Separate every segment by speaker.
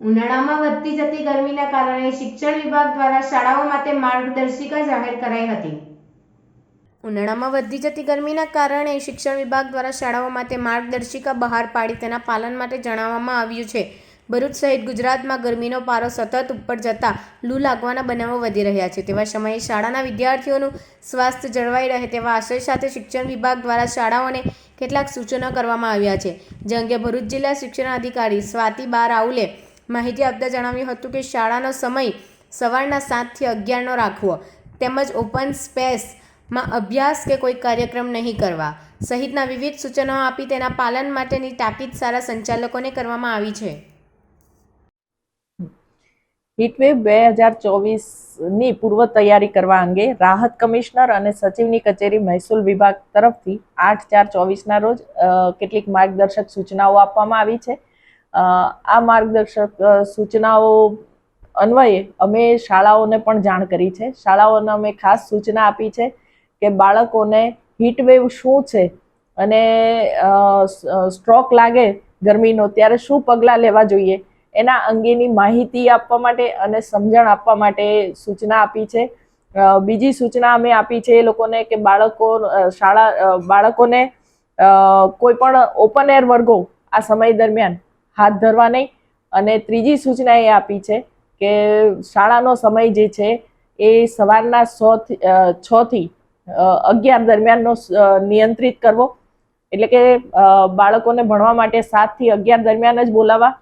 Speaker 1: ઉનાળામાં વધતી જતી ગરમીના કારણે શિક્ષણ વિભાગ દ્વારા શાળાઓ માટે માર્ગદર્શિકા જાહેર કરાઈ હતી. ઉનાળામાં વધતી જતી ગરમીના કારણે શિક્ષણ વિભાગ દ્વારા શાળાઓ માટે માર્ગદર્શિકા બહાર પાડી તેના પાલન માટે જણાવવામાં આવ્યું છે. ભરૂચ સહિત ગુજરાતમાં ગરમીનો પારો સતત ઉપર જતા લૂ લાગવાના બનાવો વધી રહ્યા છે. તેવા સમયે શાળાના વિદ્યાર્થીઓનું સ્વાસ્થ્ય જળવાઈ રહે તેવા આશય સાથે શિક્ષણ વિભાગ દ્વારા શાળાઓને કેટલાક સૂચનો કરવામાં આવ્યા છે. જે અંગે ભરૂચ જિલ્લા શિક્ષણ અધિકારી સ્વાતિ બાર રાઉલે માહિતી આપતા જણાવ્યું હતું કે શાળાનો સમય સવારના સાતથી અગિયારનો રાખવો, તેમજ ઓપન સ્પેસમાં અભ્યાસ કે કોઈ કાર્યક્રમ નહીં કરવા. સહિતના વિવિધ સૂચનો આપી તેના પાલન માટેની તાકીદ સારા સંચાલકોને કરવામાં આવી છે.
Speaker 2: હીટવેવ બે હજાર ચોવીસની પૂર્વ તૈયારી કરવા અંગે રાહત કમિશનર અને સચિવની કચેરી મહેસૂલ વિભાગ તરફથી આઠ ચાર ચોવીસના રોજ કેટલીક માર્ગદર્શક સૂચનાઓ આપવામાં આવી છે. આ માર્ગદર્શક સૂચનાઓ અન્વયે અમે શાળાઓને પણ જાણ કરી છે. શાળાઓને અમે ખાસ સૂચના આપી છે કે બાળકોને હીટવેવ શું છે અને સ્ટ્રોક લાગે ગરમીનો ત્યારે શું પગલાં લેવા જોઈએ એના અંગેની માહિતી આપવા માટે અને સમજણ આપવા માટે સૂચના આપી છે. બીજી સૂચના અમે આપી છે એ લોકોને કે બાળકો શાળા બાળકોને કોઈ પણ ઓપન એર વર્ગો આ સમય દરમિયાન હાથ ધરવા નહીં. અને ત્રીજી સૂચના એ આપી છે કે શાળાનો સમય જે છે એ સવારના સો છ થી અગિયાર દરમિયાનનો નિયંત્રિત કરવો. એટલે કે બાળકોને ભણવા માટે સાતથી અગિયાર દરમિયાન જ બોલાવવા.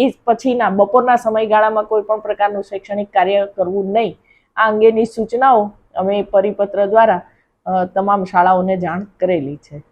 Speaker 2: એ પછીના બપોરના સમયગાળામાં કોઈ પણ પ્રકારનું શૈક્ષણિક કાર્ય કરવું નહીં. આ અંગેની સૂચનાઓ અમે પરિપત્ર દ્વારા તમામ શાળાઓને જાણ કરેલી છે.